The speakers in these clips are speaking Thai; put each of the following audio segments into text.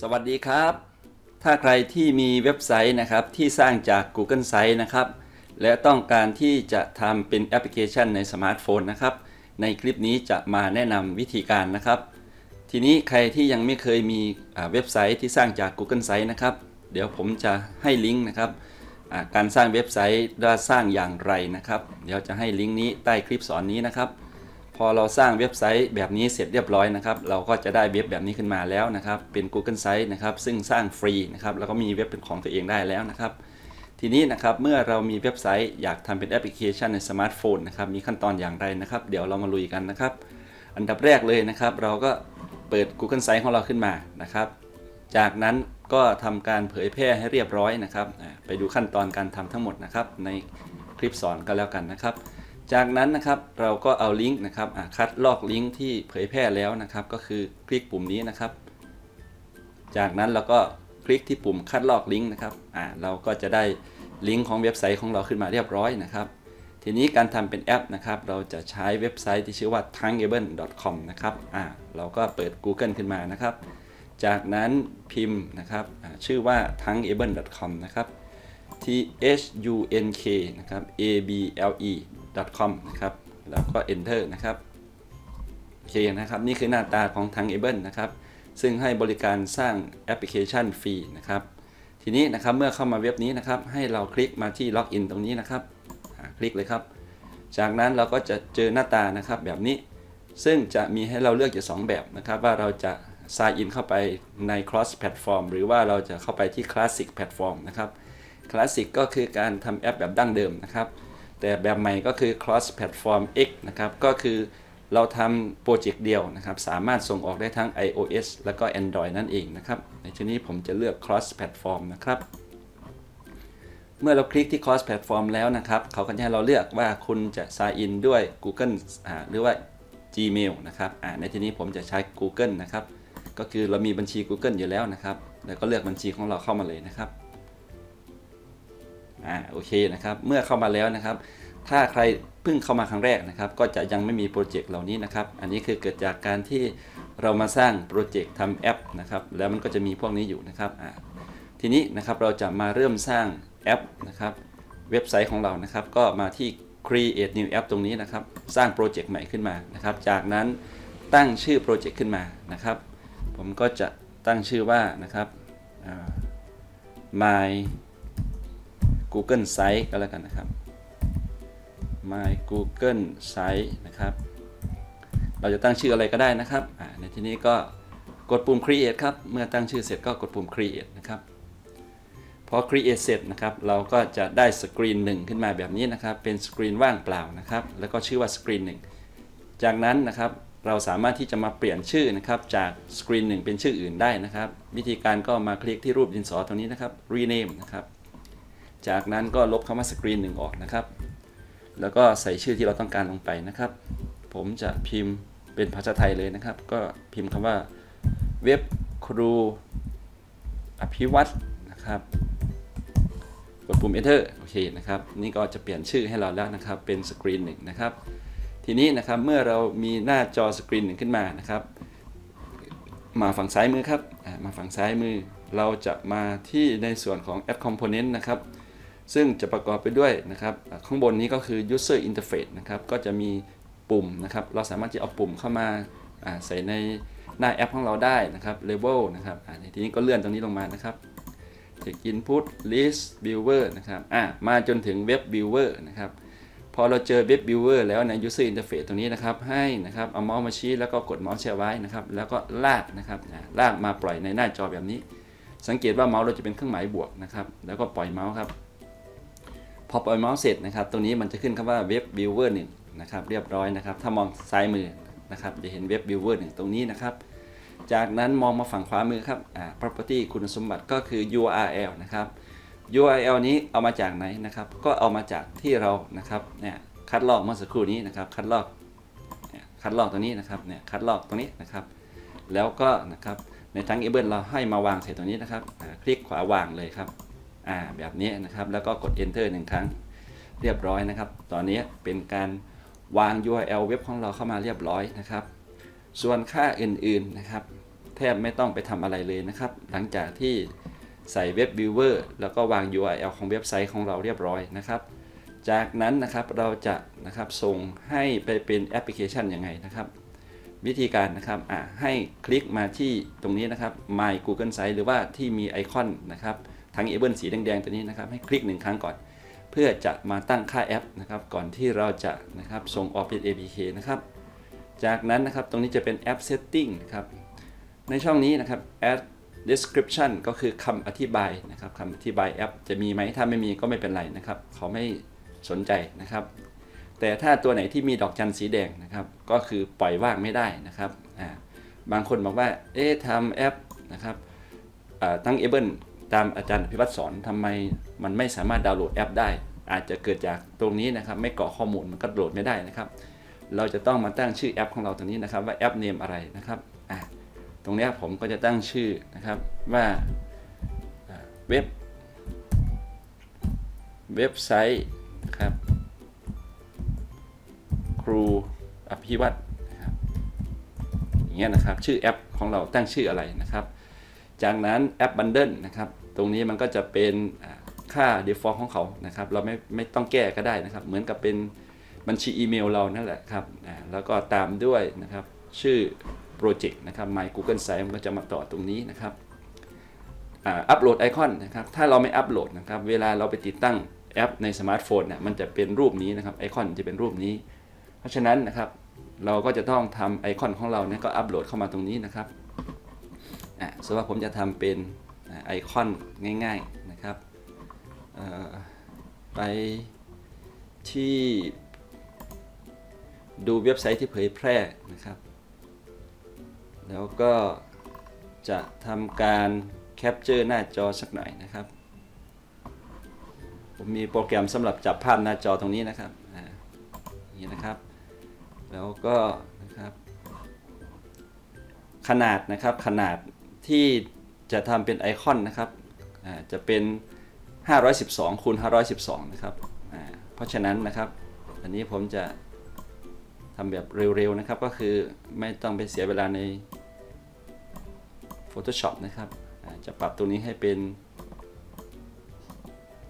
สวัสดีครับ ถ้าใครที่มีเว็บไซต์นะครับที่สร้างจาก Google Sites นะครับ และต้องการที่จะทำเป็นแอปพลิเคชันในสมาร์ทโฟนนะครับ ในคลิปนี้จะมาแนะนำวิธีการนะครับ ทีนี้ใครที่ยังไม่เคยมีเว็บไซต์ที่สร้างจาก Google Sites นะครับ เดี๋ยวผมจะให้ลิงก์นะครับการสร้างเว็บไซต์ว่าสร้างอย่างไรนะครับ เดี๋ยวจะให้ลิงก์นี้ใต้คลิปสอนนี้นะครับ พอเราสร้างเว็บไซต์แบบนี้เสร็จเรียบร้อยนะครับ เราก็จะได้เว็บแบบนี้ขึ้นมาแล้วนะครับ เป็น Google Site นะครับ ซึ่งสร้างฟรีนะครับ แล้วก็มีเว็บเป็นของตัวเองได้แล้วนะครับ ทีนี้นะครับ เมื่อเรามีเว็บไซต์อยากทำเป็นแอปพลิเคชันในสมาร์ทโฟนนะครับ มีขั้นตอนอย่างไรนะครับ เดี๋ยวเรามาลุยกันนะครับ อันดับแรกเลยนะครับ เราก็เปิด Google Site ของเราขึ้นมานะครับ จากนั้นก็ทำการเผยแพร่ให้เรียบร้อยนะครับ ไปดูขั้นตอนการทำทั้งหมดนะครับ ในคลิปสอนก็แล้วกันนะครับ จากนั้นนะครับเราก็เอาลิงก์นะครับคัดลอกลิงก์ที่เผยแพร่แล้วนะครับ ก็คือคลิกปุ่มนี้นะครับ จากนั้นเราก็คลิกที่ปุ่มคัดลอกลิงก์นะครับเราก็จะได้ลิงก์ของเว็บไซต์ของเราขึ้นมาเรียบร้อยนะครับทีนี้การทำเป็นแอปนะครับ เราจะใช้เว็บไซต์ที่ชื่อว่า t a n g a b l e c o m นะครับอ่าเราก็เปิด Google ขึ้นมานะครับ จากนั้นพิมพ์นะครับชื่อว่า t a n g a b l e c o m นะครับ t h u n k นะครับ a b l e com นะครับ แล้วก็ enter นะครับโอเคนะครับ นี่คือหน้าตาของทาง a b l e นะครับ ซึ่งให้บริการสร้างแอปพลิเคชันฟรีนะครับ ทีนี้นะครับเมื่อเข้ามาเว็บนี้นะครับ ให้เราคลิกมาที่ล็อกอินตรงนี้นะครับ คลิกเลยครับ จากนั้นเราก็จะเจอหน้าตานะครับแบบนี้ ซึ่งจะมีให้เราเลือกอยู่ 2 แบบนะครับ ว่าเราจะ sign in เข้าไปใน cross platform หรือว่าเราจะเข้าไปที่ classic platform นะครับ classic ก็คือการทำแอปแบบดั้งเดิมนะครับ แต่แบบใหม่ก็คือ cross platform X นะครับ ก็คือเราทำโปรเจกต์เดียวนะครับ สามารถส่งออกได้ทั้ง iOS แล้วก็ Android นั่นเองนะครับ ในที่นี้ผมจะเลือก cross platform นะครับ เมื่อเราคลิกที่ cross platform แล้วนะครับ เขาก็จะให้เราเลือกว่าคุณจะ sign in ด้วย Google อ่าหรือว่า Gmail นะครับอ่าในที่นี้ผมจะใช้ Google นะครับ ก็คือเรามีบัญชี Google อยู่แล้วนะครับ แล้วก็เลือกบัญชีของเราเข้ามาเลยนะครับ อ่าโอเคนะครับเมื่อเข้ามาแล้วนะครับ ถ้าใครเพิ่งเข้ามาครั้งแรกนะครับ ก็จะยังไม่มีโปรเจกต์เหล่านี้นะครับ อันนี้คือเกิดจากการที่เรามาสร้างโปรเจกต์ทำแอปนะครับ แล้วมันก็จะมีพวกนี้อยู่นะครับอ่าทีนี้นะครับเราจะมาเริ่มสร้างแอปนะครับ เว็บไซต์ของเรานะครับ ก็มาที่ create new app ตรงนี้นะครับ สร้างโปรเจกต์ใหม่ขึ้นมานะครับ จากนั้นตั้งชื่อโปรเจกต์ขึ้นมานะครับ ผมก็จะตั้งชื่อว่านะครับ my Google Site ก็แล้วกันนะครับ My Google Site นะครับ เราจะตั้งชื่ออะไรก็ได้นะครับ ในที่นี้ก็กดปุ่ม create ครับ เมื่อตั้งชื่อเสร็จก็กดปุ่ม create นะครับ พอ create เสร็จนะครับ เราก็จะได้สกรีนหนึ่งขึ้นมาแบบนี้นะครับ เป็นสกรีนว่างเปล่านะครับ แล้วก็ชื่อว่าสกรีนหนึ่งจากนั้นนะครับ เราสามารถที่จะมาเปลี่ยนชื่อนะครับ จากสกรีนหนึ่งเป็นชื่ออื่นได้นะครับ วิธีการก็มาคลิกที่รูปดินสอตรงนี้นะครับ rename นะครับ จากนั้นก็ลบคำว่าสกรีนหนึ่งออกนะครับ แล้วก็ใส่ชื่อที่เราต้องการลงไปนะครับ ผมจะพิมพ์เป็นภาษาไทยเลยนะครับ ก็พิมพ์คำว่าเว็บครูอภิวัตนะครับกดปุ่ม enter โอเคนะครับ นี่ก็จะเปลี่ยนชื่อให้เราแล้วนะครับ เป็นสกรีนหนึ่งนะครับ ทีนี้นะครับเมื่อเรามีหน้าจอสกรีนหนึ่งขึ้นมานะครับ มาฝั่งซ้ายมือครับ มาฝั่งซ้ายมือ เราจะมาที่ในส่วนของ App Component นะครับ ซึ่งจะประกอบไปด้วยนะครับข้างบนนี้ก็คือ User Interface นะครับก็จะมีปุ่มนะครับเราสามารถที่เอาปุ่มเข้ามาใส่ในหน้าแอปของเราได้นะครับ Label นะครับทีนี้ก็เลื่อนตรงนี้ลงมานะครับ Check Input List Viewer นะครับอ่ามาจนถึง Web Viewer นะครับพอเราเจอ Web Viewer แล้วใน User Interface ตรงนี้นะครับให้นะครับเอาเมาส์มาชี้แล้วก็กดเมาส์แช่ไว้นะครับแล้วก็ลากนะครับลากมาปล่อยในหน้าจอแบบนี้ สังเกตว่าเมาส์เราจะเป็นเครื่องหมายบวกนะครับแล้วก็ปล่อยเมาส์ครับ อปล่อยเมาส์เสร็จนะครับตรงนี้มันจะขึ้นคำว่า Web Viewer 1นะครับเรียบร้อยนะครับ ถ้ามองซ้ายมือนะครับจะเห็น Web Viewer 1ตรงนี้นะครับ จากนั้นมองมาฝั่งขวามือครับอ่า property คุณสมบัติก็คือ URL นะครับ URL นี้เอามาจากไหนนะครับ ก็เอามาจากที่เรานะครับเนี่ยคัดลอกเมื่อสักครู่นี้นะครับคัดลอกเนี่ยคัดลอกตรงนี้นะครับเนี่ยคัดลอกตรงนี้นะครับ แล้วก็นะครับในทั้ง a b l e เราให้มาวางใส่ตรงนี้นะครับคลิกขวาวางเลยครับ อ่าแบบนี้นะครับแล้วก็กด enter หนึ่งครั้งเรียบร้อยนะครับ ตอนนี้เป็นการวาง URL เว็บของเราเข้ามาเรียบร้อยนะครับ ส่วนค่าอื่นๆนะครับ แทบไม่ต้องไปทำอะไรเลยนะครับ หลังจากที่ใส่เว็บ Viewer แล้วก็วาง URL ของเว็บไซต์ของเราเรียบร้อยนะครับ จากนั้นนะครับเราจะนะครับส่งให้ไปเป็นแอปพลิเคชันยังไงนะครับ วิธีการนะครับอ่าให้คลิกมาที่ตรงนี้นะครับ My Google Site หรือว่าที่มีไอคอนนะครับ ทั้งเอเบิลสีแดงๆตัวนี้นะครับให้คลิกหนึ่งครั้งก่อน เพื่อจะมาตั้งค่าแอปนะครับก่อนที่เราจะนะครับส่งออกเป็น APK นะครับจากนั้นนะครับตรงนี้จะเป็นแอป Setting นะครับในช่องนี้นะครับ add description ก็คือคำอธิบายนะครับคำอธิบายแอปจะมีไหมถ้าไม่มีก็ไม่เป็นไรนะครับเขาไม่สนใจนะครับ แต่ถ้าตัวไหนที่มีดอกจันสีแดงนะครับก็คือปล่อยว่างไม่ได้นะครับอ่าบางคนบอกว่าเอ๊ะทำแอปนะครับตั้งเอเบิล ตามอาจารย์อภิวัตรสอนทำไมมันไม่สามารถดาวน์โหลดแอปได้ อาจจะเกิดจากตรงนี้นะครับ ไม่กรอกข้อมูลมันก็โหลดไม่ได้นะครับ เราจะต้องมาตั้งชื่อแอปของเราตรงนี้นะครับ ว่าแอปเนมอะไรนะครับอ่าตรงนี้ผมก็จะตั้งชื่อนะครับว่าเว็บเว็บไซต์นะครับครูอภิวัตรนะครับอย่างเงี้ยนะครับ ชื่อแอปของเราตั้งชื่ออะไรนะครับ จากนั้นแอปบันเดิลนะครับตรงนี้มันก็จะเป็นอ่าค่า default ของเขานะครับเราไม่ไม่ต้องแก้ก็ได้นะครับ เหมือนกับเป็นบัญชีอีเมลเรานั่นแหละครับแล้วก็ตามด้วยนะครับชื่อโปรเจกต์นะครับ My Google Site มันก็จะมาต่อตรงนี้นะครับอ่าอัปโหลดไอคอนนะครับถ้าเราไม่อัปโหลดนะครับเวลาเราไปติดตั้งแอปในสมาร์ทโฟนเนี่ยมันจะเป็นรูปนี้นะครับไอคอนจะเป็นรูปนี้ เพราะฉะนั้นนะครับเราก็จะต้องทำไอคอนของเราเนี่ยก็อัปโหลดเข้ามาตรงนี้นะครับ อะสมมติว่าผมจะทำเป็นไอคอนง่ายๆนะครับไปที่ดูเว็บไซต์ที่เผยแพร่นะครับ แล้วก็จะทำการแคปเจอร์หน้าจอสักหน่อยนะครับ ผมมีโปรแกรมสำหรับจับภาพหน้าจอตรงนี้นะครับอ่าอย่างนี้นะครับ แล้วก็นะครับ ขนาดนะครับขนาด ที่จะทำเป็นไอคอนนะครับอ่าจะเป็น 512คูณ512 นะครับอ่าเพราะฉะนั้นนะครับ อันนี้ผมจะทำแบบเร็วๆนะครับ ก็คือไม่ต้องไปเสียเวลาใน Photoshop นะครับจะปรับตัวนี้ให้เป็น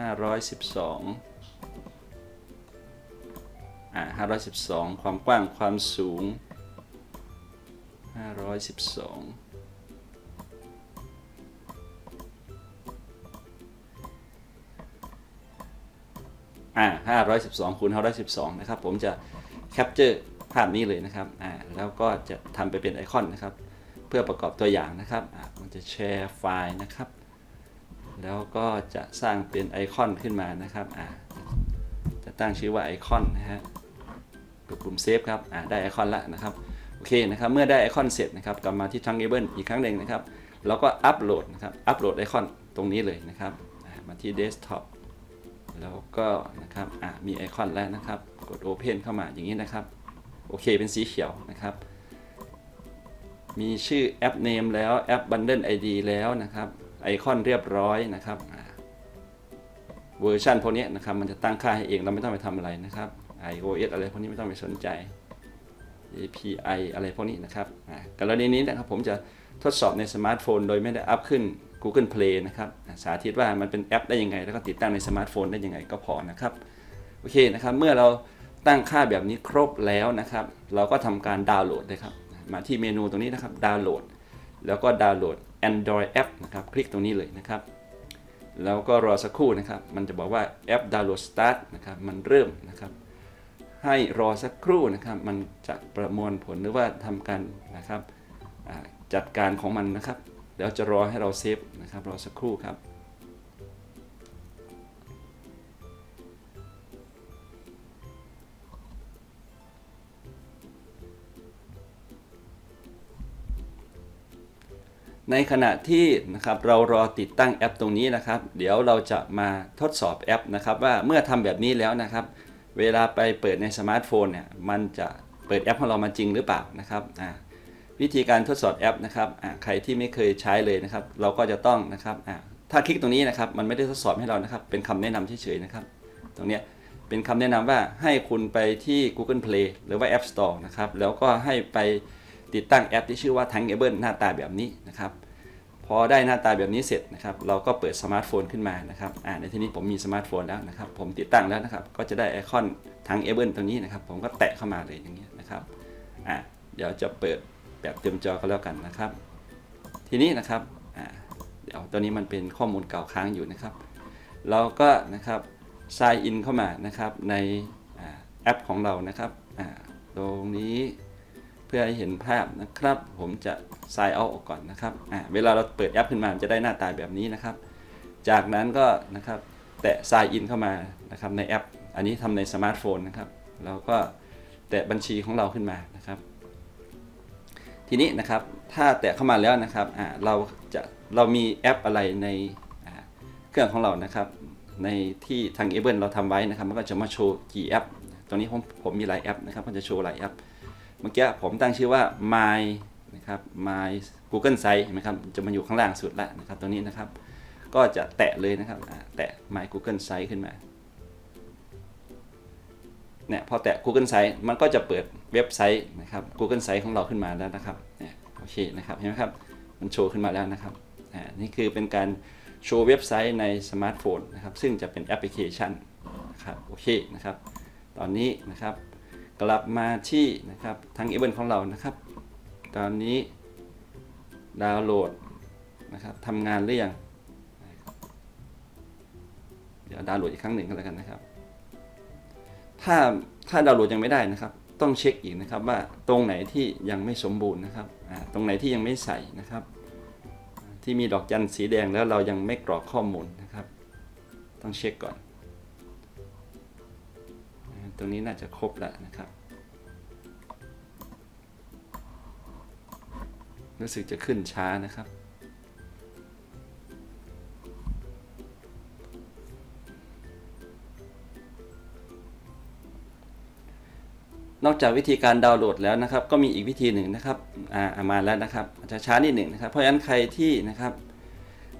512อ่า512 ความกว้างความสูง 512 อ่า512คูณ512นะครับผมจะแคปเจอร์ภาพนี้เลยนะครับอ่าแล้วก็จะทำไปเป็นไอคอนนะครับ เพื่อประกอบตัวอย่างนะครับอ่าผมจะแชร์ไฟล์นะครับ แล้วก็จะสร้างเป็นไอคอนขึ้นมานะครับอ่าจะตั้งชื่อว่าไอคอนนะฮะกดปุ่มเซฟครับอ่าได้ไอคอนล้วนะครับโอเคนะครับเมื่อได้ไอคอนเสร็จนะครับกลับมาที่ Trunkable อีกครั้งหนึ่งนะครับ แล้วก็อัปโหลดนะครับอัปโหลดไอคอนตรงนี้เลยนะครับมาที่ Desktop แล้วก็นะครับอ่ามีไอคอนแล้วนะครับ กด Open เข้ามาอย่างนี้นะครับ โอเคเป็นสีเขียวนะครับ มีชื่อแอป Name แล้วแอป Bundle ID แล้วนะครับ ไอคอนเรียบร้อยนะครับเวอร์ชันพวกนี้นะครับมันจะตั้งค่าให้เองเราไม่ต้องไปทำอะไรนะครับ iOS อะไรพวกนี้ไม่ต้องไปสนใจ API อะไรพวกนี้นะครับกรณีนี้นะครับผมจะทดสอบในสมาร์ทโฟน โดยไม่ได้อัพขึ้น Google Play นะครับสาธิตว่ามันเป็นแอปได้ยังไง แล้วก็ติดตั้งในสมาร์ทโฟนได้ยังไงก็พอนะครับโอเคนะครับเมื่อเราตั้งค่าแบบนี้ครบแล้วนะครับ เราก็ทำการดาวน์โหลดเลยครับมาที่เมนูตรงนี้นะครับดาวน์โหลด แล้วก็ดาวน์โหลด Android App นะครับคลิกตรงนี้เลยนะครับ แล้วก็รอสักครู่นะครับ มันจะบอกว่าแอปดาวน์โหลด start นะครับมันเริ่มนะครับให้รอสักครู่นะครับ มันจะประมวลผลหรือว่าทำการนะครับจัดการของมันนะครับ เดี๋ยวจะรอให้เราเซฟนะครับรอสักครู่ครับในขณะที่นะครับเรารอติดตั้งแอปตรงนี้นะครับ เดี๋ยวเราจะมาทดสอบแอปนะครับ ว่าเมื่อทำแบบนี้แล้วนะครับ เวลาไปเปิดในสมาร์ทโฟนเนี่ยมันจะเปิดแอปของเรามาจริงหรือเปล่านะครับอ่า วิธีการทดสอบแอปนะครับใครที่ไม่เคยใช้เลยนะครับ เราก็จะต้องนะครับถ้าคลิกตรงนี้นะครับ มันไม่ได้ทดสอบให้เรานะครับ เป็นคำแนะนำเฉยๆนะครับ ตรงนี้เป็นคำแนะนำว่าให้คุณไปที่ Google Play หรือว่า App Store นะครับ แล้วก็ให้ไปติดตั้งแอปที่ชื่อว่า Tankable หน้าตาแบบนี้นะครับ พอได้หน้าตาแบบนี้เสร็จนะครับ เราก็เปิดสมาร์ทโฟนขึ้นมานะครับในที่นี้ผมมีสมาร์ทโฟนแล้วนะครับ ผมติดตั้งแล้วนะครับ ก็จะได้ไอคอนทั้ง a b l e ตรงนี้นะครับ ผมก็แตะเข้ามาเลยอย่างเงี้ยนะครับเดี๋ยวจะเปิด แบบเต็มจอก็แล้วกันนะครับ ทีนี้นะครับเดี๋ยวตัวนี้มันเป็นข้อมูลเก่าค้างอยู่นะครับ เราก็นะครับ sign in เข้ามานะครับในอแอปของเรานะครับตรงนี้เพื่อให้เห็นภาพนะครับ ผมจะ sign out ออกก่อนนะครับเวลาเราเปิดแอปขึ้นมามนจะได้หน้าตาแบบนี้นะครับ จากนั้นก็นะครับแตะ sign in เข้ามานะครับในแอป อันนี้ทำในสมาร์ทโฟนนะครับ เราก็แตะบัญชีของเราขึ้นมานะครับ ทีนี้นะครับถ้าแตะเข้ามาแล้วนะครับเราจะเรามีแอปอะไรในเครื่องของเรานะครับ ในที่ทาง a b l e เราทำไว้นะครับ มันก็จะมาโชว์กี่แอปตรงนี้ผมผมมีหลายแอปนะครับมันจะโชว์หลายแอปเมื่อกี้ผมตั้งชื่อว่า my นะครับ my Google Site เห็นไหมครับจะมาอยู่ข้างล่างสุดแล้วนะครับตรงนี้นะครับ ก็จะแตะเลยนะครับแตะ my Google Site ขึ้นมา เนี่ยพอแตะ Google Site มันก็จะเปิดเว็บไซต์นะครับ Google Site ของเราขึ้นมาแล้วนะครับเนี่ยโอเคนะครับเห็นไหมครับมันโชว์ขึ้นมาแล้วนะครับอ่านี่คือเป็นการโชว์เว็บไซต์ในสมาร์ทโฟนนะครับซึ่งจะเป็นแอปพลิเคชันนะครับโอเคนะครับ ตอนนี้นะครับกลับมาที่นะครับทางเอเวนของเรานะครับ ตอนนี้ดาวน์โหลดนะครับทำงานหรือยังเดี๋ยวดาวน์โหลดอีกครั้งหนึ่งก็แล้วกันนะครับ ถ้าถ้าดาวน์โหลดยังไม่ได้นะครับ ต้องเช็คอีกนะครับว่าตรงไหนที่ยังไม่สมบูรณ์นะครับตรงไหนที่ยังไม่ใส่นะครับ ที่มีดอกจันสีแดงแล้วเรายังไม่กรอกข้อมูลนะครับ ต้องเช็คก่อน ตรงนี้น่าจะครบแล้วนะครับ รู้สึกจะขึ้นช้านะครับ นอกจากวิธีการดาวน์โหลดแล้วนะครับ ก็มีอีกวิธีหนึ่งนะครับอ่ามาแล้วนะครับอาจจะช้านิดหนึ่งนะครับ เพราะฉะนั้นใครที่นะครับ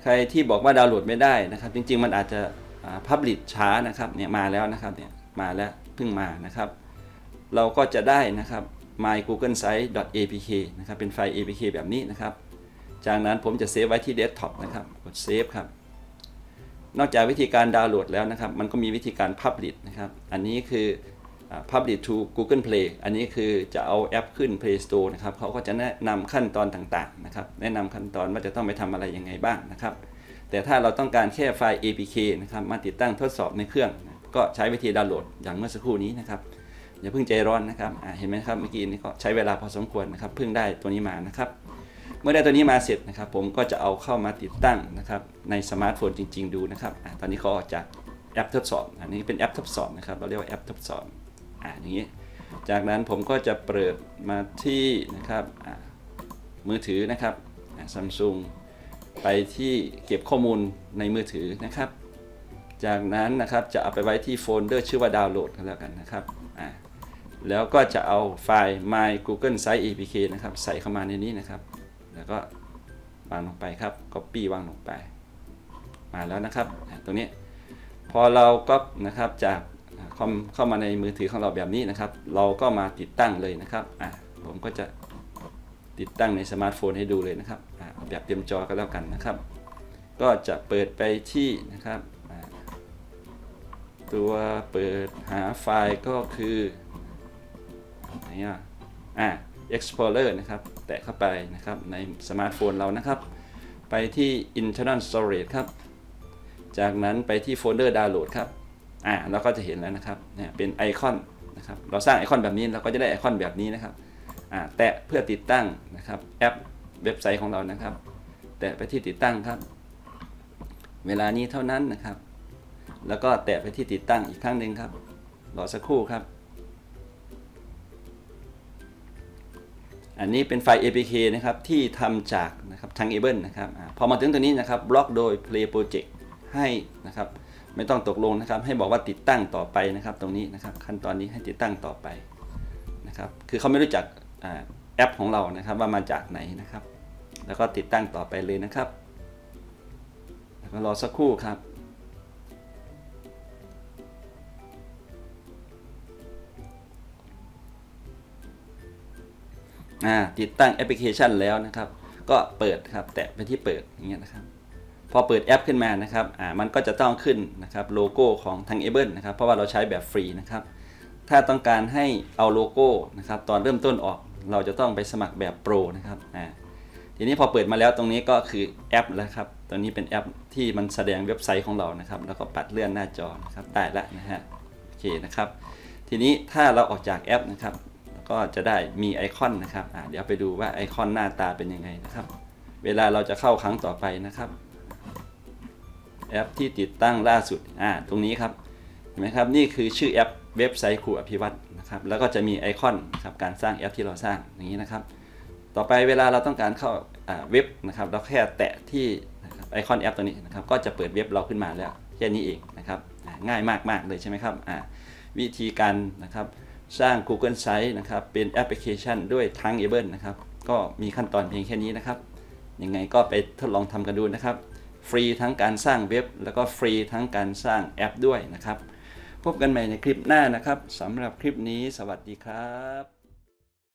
ใครที่บอกว่าดาวน์โหลดไม่ได้นะครับ จริง ๆ มันอาจจะพับลิชช้านะครับเนี่ยมาแล้วนะครับเนี่ยมาแล้วเพิ่งมานะครับ เราก็จะได้นะครับ my google site apk นะครับเป็นไฟล์ apk แบบนี้นะครับ จากนั้นผมจะเซฟไว้ที่เดสก์ท็อปนะครับกดเซฟครับนอกจากวิธีการดาวน์โหลดแล้วนะครับ มันก็มีวิธีการ Publish นะครับ อันนี้คือ Publish to Google Play อันนี้คือจะเอาแอปขึ้น Play Store นะครับเขาก็จะแนะนำขั้นตอนต่างๆนะครับแนะนำขั้นตอนว่าจะต้องไปทำอะไรยังไงบ้างนะครับ แต่ถ้าเราต้องการแค่ไฟล์ APK นะครับมาติดตั้งทดสอบในเครื่อง ก็ใช้วิธีดาวน์โหลดอย่างเมื่อสักครู่นี้นะครับอย่าเพิ่งใจร้อนนะครับเห็นไหมครับเมื่อกี้นี้ก็ใช้เวลาพอสมควรนะครับเพิ่งได้ตัวนี้มานะครับ เมื่อได้ตัวนี้มาเสร็จนะครับ ผมก็จะเอาเข้ามาติดตั้งนะครับในสมาร์ทโฟนจริง ๆ ดูนะครับอตอนนี้เขาออกจากแอปทดสอบ อันนี้เป็นแอปทดสอบนะครับ เราเรียกว่าแอปทดสอบ อ่าอย่างนี้ จากนั้นผมก็จะเปิดมาที่นะครับมือถือนะครับซัมซุงไปที่เก็บข้อมูลในมือถือนะครับ จากนั้นนะครับจะเอาไปไว้ที่โฟลเดอร์ชื่อว่าดาวน์โหลดกันแล้วกันนะครับแล้วก็จะเอาไฟล์ my google site apk นะครับใส่เข้ามาในนี้นะครับ แล้วก็วางลงไปครับ copy วางลงไป มาแล้วนะครับ ตรงนี้ พอเราก็นะครับจาก คอมเข้ามาในมือถือของเราแบบนี้นะครับ เราก็มาติดตั้งเลยนะครับอ่าผมก็จะติดตั้งในสมาร์ทโฟนให้ดูเลยนะครับอ่าเอาแบบเต็มจอก็แล้วกันนะครับ ก็จะเปิดไปที่นะครับตัวเปิดหาไฟล์ก็คือไหนอะอ่า Explorer นะครับ แตะเข้าไปนะครับในสมาร์ทโฟนเรานะครับ ไปที่ internal storage ครับ จากนั้นไปที่โฟลเดอร์ดาวน์โหลดครับ อ่าเราก็จะเห็นแล้วนะครับเนี่ยเป็นไอคอนนะครับเราสร้างไอคอนแบบนี้เราก็จะได้ไอคอนแบบนี้นะครับอ่าแตะเพื่อติดตั้งนะครับแอปเว็บไซต์ของเรานะครับ แตะไปที่ติดตั้งครับ เวลานี้เท่านั้นนะครับ แล้วก็แตะไปที่ติดตั้งอีกครั้งหนึ่งครับรอสักครู่ครับ อันนี้เป็นไฟล์ APK นะครับที่ทำจากนะครับทาง Able นะครับอพอมาถึงตัวนี้นะครับบล็อกโดย Play Project ให้นะครับ ไม่ต้องตกลงนะครับ ให้บอกว่าติดตั้งต่อไปนะครับ ตรงนี้นะครับ ขั้นตอนนี้ให้ติดตั้งต่อไปนะครับ คือเขาไม่รู้จักอแอปของเรานะครับ ว่ามาจากไหนนะครับ แล้วก็ติดตั้งต่อไปเลยนะครับแล้วก็รอสักครู่ครับอ่าติดตั้งแอปพลิเคชันแล้วนะครับ ก็เปิดครับ แตะไปที่เปิดอย่างเงี้ยนะครับ พอเปิดแอปขึ้นมานะครับอ่ามันก็จะต้องขึ้นนะครับโลโก้ของทาง a b l e นะครับเพราะว่าเราใช้แบบฟรีนะครับถ้าต้องการให้เอาโลโก้นะครับตอนเริ่มต้นออกเราจะต้องไปสมัครแบบโปรนะครับอ่าทีนี้พอเปิดมาแล้วตรงนี้ก็คือแอปแล้วครับตัวนี้เป็นแอปที่มันแสดงเว็บไซต์ของเรานะครับ แล้วก็ปัดเลื่อนหน้าจอนะครับได้แล้วนะฮะโอเคนะครับ ทีนี้ถ้าเราออกจากแอปนะครับ ก็จะได้มีไอคอนนะครับอ่าเดี๋ยวไปดูว่าไอคอนหน้าตาเป็นยังไงนะครับ เวลาเราจะเข้าครั้งต่อไปนะครับ แอปที่ติดตั้งล่าสุดอ่าตรงนี้ครับเห็นไหมครับนี่คือชื่อแอปเว็บไซต์ครูอภิวัตนะครับแล้วก็จะมีไอคอนครับการสร้างแอปที่เราสร้างอย่างนี้นะครับ ต่อไปเวลาเราต้องการเข้าเว็บนะครับเราแค่แตะที่ไอคอนแอปตัวนี้นะครับก็จะเปิดเว็บเราขึ้นมาแล้วแค่นี้เองนะครับอ่าง่ายมาก ๆ เลยใช่ไหมครับอ่าวิธีการนะครับสร้าง Google Site นะครับเป็นแอปพลิเคชันด้วยทั้ง a b l e นะครับก็มีขั้นตอนเพียงแค่นี้นะครับยังไงก็ไปทดลองทำกันดูนะครับ ฟรีทั้งการสร้างเว็บ แล้วก็ฟรีทั้งการสร้างแอปด้วยนะครับ พบกันใหม่ในคลิปหน้านะครับสำหรับคลิปนี้ สวัสดีครับ